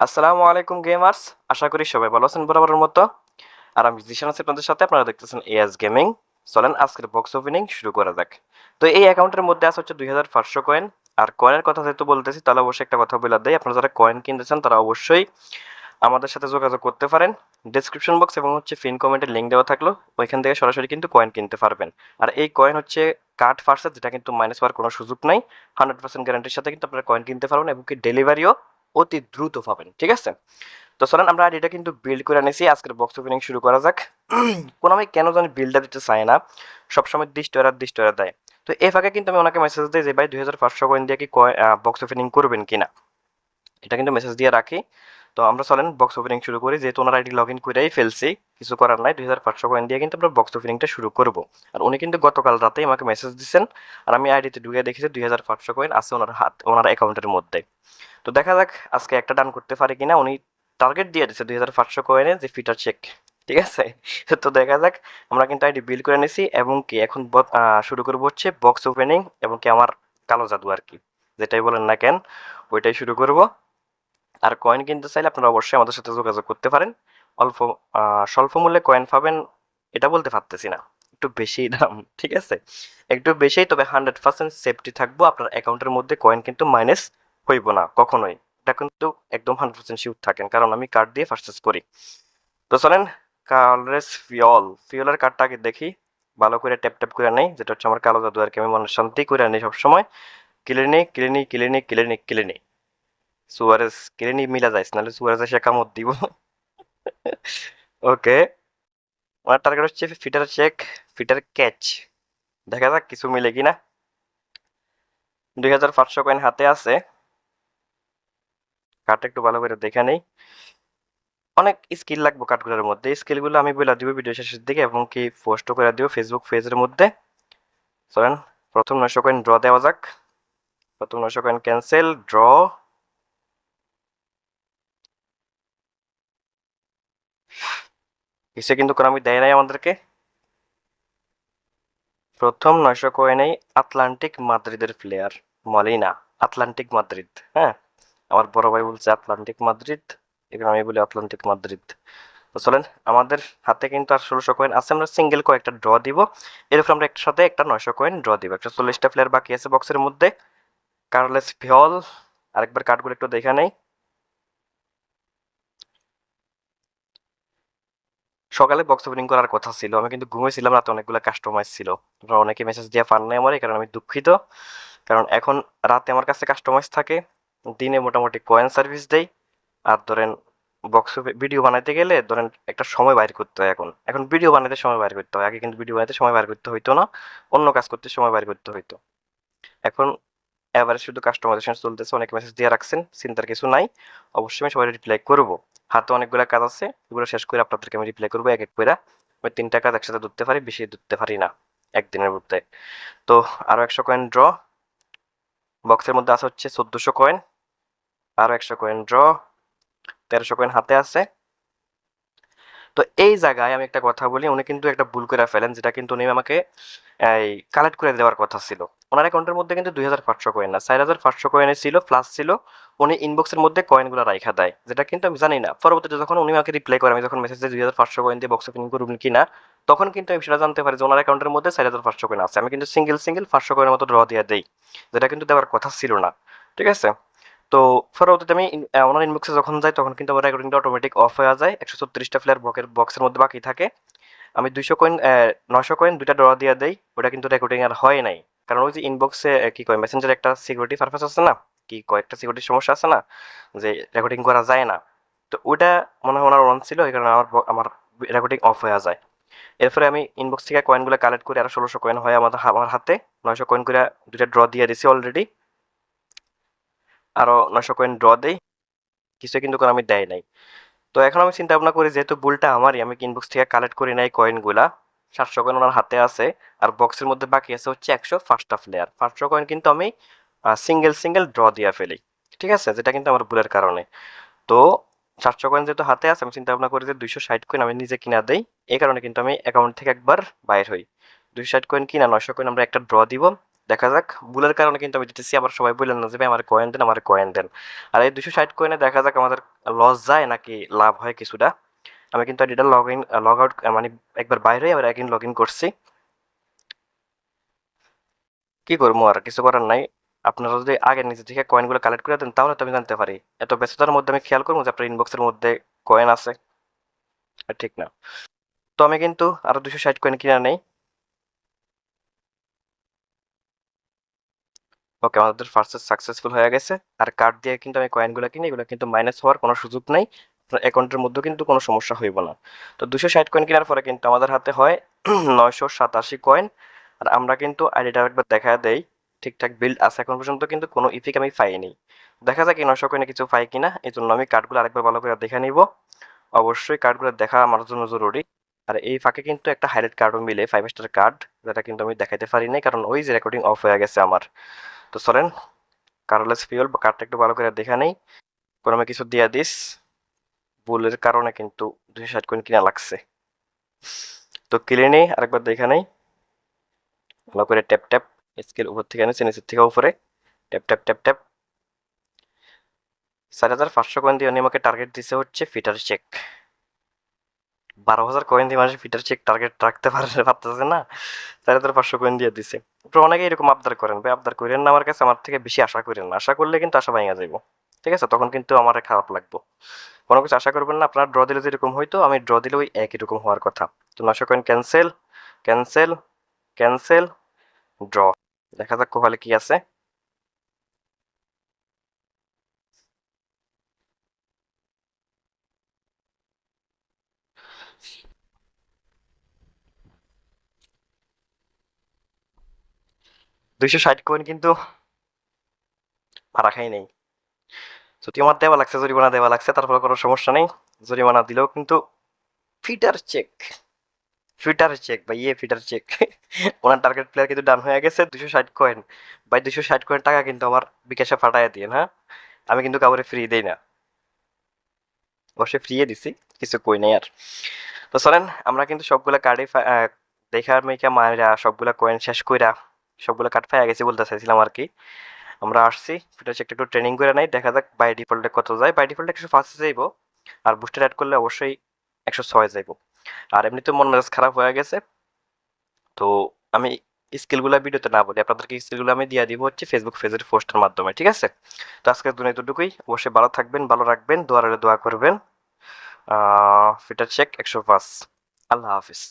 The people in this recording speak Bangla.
আসসালামু আলাইকুম গেমার্স। আশা করি সবাই ভালো আছেন বরাবরের মতো। আর আমি জিশান আছি আপনাদের সাথে। আপনারা দেখতেছেন এএস গেমিং চলেন আজকের বক্স ওপেনিং শুরু করা যাক। তো এই অ্যাকাউন্টের মধ্যে আছে হচ্ছে দুই হাজার পাঁচশো কয়েন আর কয়েনের কথা যেহেতু বলতেছি, তাহলে অবশ্যই একটা কথা বলে দেয় আপনারা যারা কয়েন কিনতেছেন তারা অবশ্যই আমাদের সাথে যোগাযোগ করতে পারেন। ডিসক্রিপশন বক্স এবং হচ্ছে ফিন কমেন্টের লিঙ্ক দেওয়া থাকল। ওইখান থেকে সরাসরি কিন্তু কয়েন কিনতে পারবেন। আর এই কয়েন হচ্ছে কার্ড ফার্সেস যেটা কিন্তু মাইনাস হওয়ার কোনো সুযোগ নাই। হান্ড্রেড পার্সেন্ট গ্যারান্টির সাথে কিন্তু আপনারা কয়েন কিনতে পারবেন এবং কি ডেলিভারিও অতি দ্রুত পাবেন, ঠিক আছে? তো চলেন আমরা আইডিটা কিন্তু বিল্ড করে নিয়েছি আজকের বক্স ওপেনিং শুরু করা যাক। কোনো আমি কেন জানি বিল্ডটা দিতে চাই না। সবসময় দৃষ্ট এরা দৃষ্ট দেয়। তো এ ফাঁকে কিন্তু আমি ওনাকে মেসেজ দিই যে, ভাই, দুই হাজার পাঁচশো কয়েন দিয়ে কি বক্স ওপেনিং করবেন কিনা? এটা কিন্তু মেসেজ দিয়ে রাখি। তো আমরা চলেন বক্স ওপেনিং শুরু করি। যেহেতু ওনার আইডি লগ ইন করেই ফেলছি, কিছু করার নাই। দুই হাজার পাঁচশো কয়েন দিয়ে কিন্তু আমরা বক্স ওপেনিংটা শুরু করব। আর উনি কিন্তু গতকাল রাতেই আমাকে মেসেজ দিচ্ছেন আর আমি আইডিতে ঢুকে দেখেছি দুই হাজার পাঁচশো কয়েন আছে ওনার হাত, ওনার অ্যাকাউন্টের মধ্যে। তো দেখা যাক আজকে একটা ডান করতে পারে কিনা। উনি টার্গেট দিয়ে দিচ্ছে দুই হাজার পাঁচশো কয়েনে যে ফিটার চেক ঠিক আছে? তো দেখা যাক, আমরা কিন্তু আইডি বিল করে নিছি এবং কি এখন শুরু করব হচ্ছে বক্স ওপেনিং এবং কি আমার কালো জাদু আর কি। যেটাই বলেন না কেন, ওইটাই শুরু করব। আর কয়েন কিনতে চাইলে আপনারা অবশ্যই আমাদের সাথে যোগাযোগ করতে পারেন। অল্প স্বল্প মূল্যে কয়েন পাবেন, এটা বলতে পারতেছি না। একটু বেশি দাম, ঠিক আছে? একটু বেশি, তবে হান্ড্রেড পার্সেন্ট সেফটি থাকব। আপনার অ্যাকাউন্টের মধ্যে কয়েন কিন্তু মাইনাস হইব না, কখনোই। এটা কিন্তু একদম হান্ড্রেড পার্সেন্ট শিওর থাকেন, কারণ আমি কার্ড দিয়ে পারচেস করি। তো চলেন, কালারেস ফিওল ফিওলের কার্ডটা আগে দেখি। ভালো করে ট্যাপ ট্যাপ করে নেই, যেটা হচ্ছে আমার কালো জাদু আর কি। আমি মনে শান্তি করে নেই সবসময়। Clinic clinic clinic clinic clinic Suarez clinic মিলা যাইস নাহলে সুয়ারেস এসে কামত দিব ওকে আমার টার্গেট হচ্ছে ফিটার চেক ফিটার ক্যাচ দেখা যাক কিছু মিলে কিনা দুই হাজার পাঁচশো কয়েন হাতে আছে কার্ডটা একটু ভালো করে দেখে নেই অনেক স্কিল লাগবে কার্ডগুলোর মধ্যে স্কিলগুলো আমি বলে দিব ভিডিও শেষের দিকে এবং কি পোস্টও করে দিব ফেসবুক পেজের মধ্যে চলেন প্রথম নয়শো কয়েন ড্র দেওয়া যাক প্রথম নয়শো কয়েন ক্যান্সেল ড্র কিসে কিন্তু কোনো আমি দেয় নাই আমাদেরকে। প্রথম নয়শো কয়েনেই আটলান্টিক মাদ্রিদের প্লেয়ার মলিনা, আটলান্টিক মাদ্রিদ হ্যাঁ? আমার বড় ভাই বলছে আটলান্টিক মাদ্রিদ এখানে আমি বলি আটলান্টিক মাদ্রিদ। তো চলেন, আমাদের হাতে কিন্তু আর ষোলোশো কয়েন আছে, আমরা সিঙ্গেল কয়েকটা ড্র দিব। এরপর আমরা একটার সাথে একটা নয়শো কয়েন ড্র দিব। একটা চল্লিশটা প্লেয়ার বাকি আছে বক্সের মধ্যে। কার্লেস ভিওল, আরেকবার কার্ডগুলো একটু দেখে নেই। সকালে বক্স ওপেনিং করার কথা ছিল। আমি কিন্তু ঘুমিয়েছিলাম রাতে অনেকগুলো কাস্টমাইজ ছিল। অনেকে মেসেজ দিয়ে পান নাই আমার এই কারণে আমি দুঃখিত। কারণ এখন রাতে আমার কাছে কাস্টমাইজ থাকে। দিনে মোটামুটি কয়েন সার্ভিস দেই। আর ধরেন বক্স ভিডিও বানাইতে গেলে ধরেন একটা সময় বাইর করতে হয় এখন। এখন ভিডিও বানাইতে সময় বাইর করতে হয়। আগে কিন্তু ভিডিও বানাইতে সময় বাইর করতে হইতো না। অন্য কাজ করতে সময় বাইর করতে হইতো। এখন এভারেজ শুধু কাস্টমাইজেশন চলতেছে, অনেক মেসেজ দিয়ে রাখছেন চিন্তার কিছু নাই। অবশ্যই আমি সবাই রিপ্লাই করব। হাতে অনেকগুলো কাজ আছে, এগুলো শেষ করে আপনাদেরকে আমি রিপ্লাই করব এক এক করে। আমি তিনটা কাজ একসাথে ধরতে পারি, বেশি ধরতে পারি না, একদিনের মধ্যে। তো আরও একশো কয়েন ড্র বক্সের মধ্যে আছে হচ্ছে চোদ্দোশো কয়েন আরও একশো কয়েন ড্র তেরোশো কয়েন হাতে আছে। তো এই জায়গায় আমি একটা কথা বলি, উনি কিন্তু একটা ভুল করে ফেলেন, যেটা কিন্তু উনি আমাকে, এই কালেক্ট করে দেওয়ার কথা ছিল। ওনার অ্যাকাউন্টের মধ্যে কিন্তু দুই হাজার পাঁচশো কয়েন না চার হাজার পাঁচশো কয়েনে ছিল প্লাস ছিল, উনি ইনবক্সের মধ্যে কয়েনগুলো রাইখা দেয়। যেটা কিন্তু আমি জানি না। পরবর্তীতে যখন উনি আমাকে রিপ্লাই করে, আমি যখন মেসেজ দিই হাজার পাঁচশো কয়েন দিয়ে বক্স ওপেনিং করবেন কিনা তখন কিন্তু আমি সেটা জানতে পারি যে ওনার অ্যাকাউন্টের মধ্যে চার হাজার পাঁচশো কয়েন আছে। আমি কিন্তু সিঙ্গেল সিঙ্গেল পাঁচশো কয়েনের মতো ড্র দিয়ে দেই। যেটা কিন্তু দেওয়ার কথা ছিল না। ঠিক আছে? তো পরবর্তীতে আমি ওনার ইনবক্সে যখন যাই, তখন কিন্তু আমার রেকর্ডিংটা অটোমেটিক অফ হয়ে যায়। একশো ছত্রিশটা ফ্লেয়ার বকের বক্সের মধ্যে বাকি থাকে। আমি দুইশো কয়েন নশো কয়েন দুইটা ড্র দিয়ে দেই। ওটা কিন্তু রেকর্ডিং আর হয় নাই। কারণ ওই যে ইনবক্সে কি কয় মেসেঞ্জার একটা সিকিউরিটি পারপাস আছে না, কি কয়েকটা সিকিউরিটি সমস্যা আছে না, যে রেকর্ডিং করা যায় না, তো ওইটা মনে হয় ওনার অন ছিল, এই কারণে আমার আমার রেকর্ডিং অফ হয়ে যায়। এরপরে আমি ইনবক্স থেকে কয়েনগুলো কালেক্ট করে আরও ষোলোশো কয়েন হয় আমার আমার হাতে, নয়শো কয়েন করে দুইটা ড্র দিয়ে দিছি অলরেডি আরও নয়শো কয়েন ড্র দেই কিছু কিন্তু কোনো আমি দেয় নাই। তো এখন আমি চিন্তা ভাবনা করি, যেহেতু বুলটা আমারই, আমি ইনবক্স থেকে কালেক্ট করি নাই কয়েনগুলা সাতশো কয়েন ওনার হাতে আছে। আর বক্সের মধ্যে বাকি আছে হচ্ছে একশো ফার্স্টটা প্লেয়ার পাঁচশো কয়েন কিন্তু আমি সিঙ্গেল সিঙ্গেল ড্র দিয়ে ফেলি। ঠিক আছে? যেটা কিন্তু আমার ভুলের কারণে। তো সাতশো কয়েন যেহেতু হাতে আছে, আমি চিন্তা ভাবনা করি যে দুইশো ষাট কয়েন আমি নিজে কিনা দেই। এই কারণে কিন্তু আমি অ্যাকাউন্ট থেকে একবার বাইর হই। দুইশো ষাট কয়েন কিনা, নয়শো কয়েন আমরা একটা ড্র দিব। দেখা যাক। ভুলের কারণে কিন্তু আমি দিতেছি, আবার সবাই বললেন না যে, ভাই, আমার কয়েন দেন, আমার কয়েন দেন। আর এই দুশো ষাট কয়েনে দেখা যাক আমাদের লস যায় নাকি লাভ হয় কিছুটা। আমি কিন্তু এটা লগ ইন লগ আউট মানে একবার বাইরে আবার একদিন লগ ইন করছি। কি করব আর? কিছু করার নাই। আপনারা যদি আগে নিজে থেকে কয়েনগুলো কালেক্ট করে দেন, তাহলে তো আমি জানতে পারি। এত ব্যস্ততার মধ্যে আমি খেয়াল করব যে আপনার ইনবক্সের মধ্যে কয়েন আছে। ঠিক না। তো আমি কিন্তু আরও দুশো ষাট কয়েন কিনা নেই। ওকে, আমাদের ফার্স্ট সাকসেসফুল হয়ে গেছে। আর কার্ড দিয়ে কিন্তু আমি কয়েনগুলো কিনি, এগুলো কিন্তু মাইনাস হওয়ার কোনো সুযোগ নাই। অ্যাকাউন্টের মধ্যেও কিন্তু কোনো সমস্যা হইব না। তো দুশো ষাট কয়েন কেনার পরে কিন্তু আমাদের হাতে হয় নয়শো সাতাশি কয়েন আর আমরা কিন্তু আইডিটা একবার দেখা দেই, ঠিকঠাক বিল্ড আছে এখন পর্যন্ত কিন্তু কোনো ইফিক আমি পাইনি দেখা যাক এই নয়শো কয়েনে কিছু পাই কিনা, এই জন্য আমি কার্ডগুলো আরেকবার ভালো করে দেখে নিব। অবশ্যই কার্ডগুলো দেখা আমার জন্য জরুরি। আর এই ফাঁকে কিন্তু একটা হাইলাইট কার্ডও মিলে ফাইভ স্টার কার্ড যেটা কিন্তু আমি দেখাইতে পারি নাই, কারণ ওই যে রেকর্ডিং অফ হয়ে গেছে আমার। তো চলেন কার্ডলেস ফিউল বা কার্ডটা একটু ভালো করে দেখা নেই। কোনো কিছু দিয়া দিস। ভুলের কারণে কিন্তু দুশো ষাট কয়েন কিনা লাগছে। তো কিনে নেই, আরেকবার দেখা নেই। ভালো করে ট্যাপ ট্যাপ স্কেল উপর থেকে আনিছে নিচের থেকে উপরে। ট্যাপ ট্যাপ ট্যাপ ট্যাপ চার হাজার পাঁচশো কয়েন দিয়ে উনি আমাকে টার্গেট দিছে হচ্ছে ফিটার চেক বারো হাজার কয়েন দিয়ে মানুষ ফিটার চেক টার্গেট রাখতে পারে পারতেছে না। চার হাজার পাঁচশো কয়েন দিয়ে দিছে। আপনারা অনেকে এরকম আবদার করেন, ভাই, আবদার করেন না আমার কাছে, আমার থেকে বেশি আশা করেন না। আশা করলে কিন্তু আশা ভাঙা যাইব। ঠিক আছে? তখন কিন্তু আমার খারাপ লাগবো। কোনো কিছু আশা করবেন না, আপনার ড্র দিলে যেরকম হইতো, আমি ড্র দিলে ওই একই রকম হওয়ার কথা। তো নশো coin cancel cancel cancel draw দেখা যাক কোহালে কি আছে। দুইশো ষাট কয়েন কিন্তু মারা খাই নেই। যদি আমার দেওয়া লাগছে, জরিমানা দেওয়া লাগছে, তারপরে কোনো সমস্যা নেই। জরিমানা দিলেও কিন্তু ফিটার চেক ফিটার চেক বা ইয়ে ফিটার চেক ওনার টার্গেট প্লেয়ার কিন্তু ডান হয়ে গেছে দুশো ষাট কয়েন বাই দুশো ষাট কয়েন টাকা কিন্তু আমার বিকাশে ফাটাই দিয়ে হ্যাঁ? আমি কিন্তু কাউরে ফ্রি দেই না। অবশ্যই ফ্রিয়ে দিছি, কিছু কই নাই আর। তো চলেন, আমরা কিন্তু সবগুলা কার্ডে দেখার মেয়েকে মায়েরা সবগুলা কয়েন শেষ কইরা সবগুলো কার্ড ফাইয়া গেছি বলতে চাইছিলাম আর কি। আমরা আসছি ফিটার চেকটা একটু ট্রেনিং করে নাই, দেখা যাক বাই ডিফল্টে কত যায়। বাই ডিফল্টে একশো ফার্স্টে যাইবো, আর বুস্টার অ্যাড করলে অবশ্যই একশো ছয় যাইবো। আর এমনিতে মন মেজাজ খারাপ হয়ে গেছে, তো আমি স্কিলগুলো ভিডিওতে না বলি, আপনাদেরকে স্কিলগুলো আমি দিয়ে দিব হচ্ছে ফেসবুক পেজের পোস্টের মাধ্যমে, ঠিক আছে? তো আজকের দুনিয়া দুটুকুই অবশ্যই ভালো থাকবেন, ভালো রাখবেন দোয়ারে দোয়া করবেন। ফিটার চেক একশো পাঁচ আল্লাহ হাফিজ।